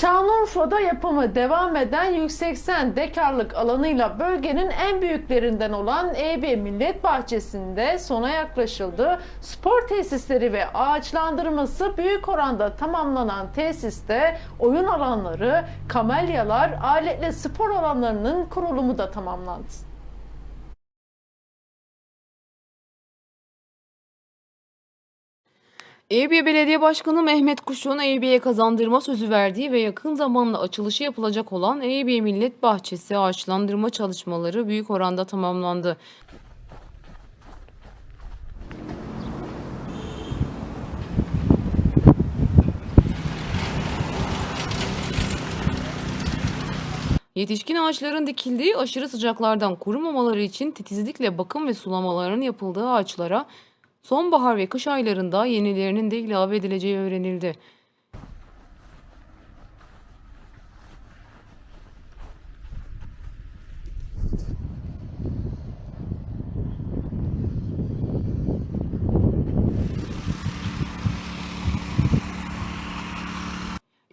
Şanlıurfa'da yapımı devam eden 180 dekarlık alanıyla bölgenin en büyüklerinden olan EB Millet Bahçesi'nde sona yaklaşıldı. Spor tesisleri ve ağaçlandırması büyük oranda tamamlanan tesiste oyun alanları, kamelyalar, aletli spor alanlarının kurulumu da tamamlandı. Eyüpiye Belediye Başkanı Mehmet Kuş'un Eyüpiye'ye kazandırma sözü verdiği ve yakın zamanda açılışı yapılacak olan Eyüpiye Millet Bahçesi ağaçlandırma çalışmaları büyük oranda tamamlandı. Yetişkin ağaçların dikildiği aşırı sıcaklardan korunmamaları için titizlikle bakım ve sulamaların yapıldığı ağaçlara sonbahar ve kış aylarında yenilerinin de ilave edileceği öğrenildi.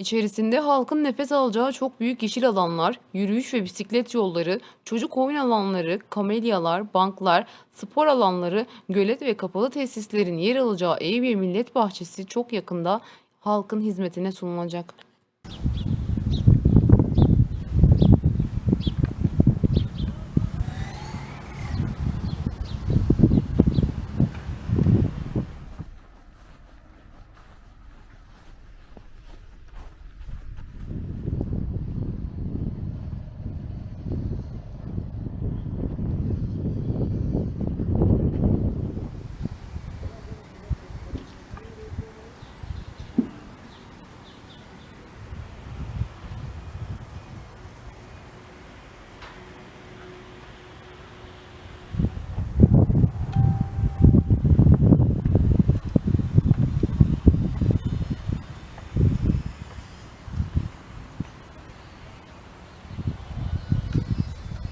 İçerisinde halkın nefes alacağı çok büyük yeşil alanlar, yürüyüş ve bisiklet yolları, çocuk oyun alanları, kamelyalar, banklar, spor alanları, gölet ve kapalı tesislerin yer alacağı Eyüp Millet Bahçesi çok yakında halkın hizmetine sunulacak.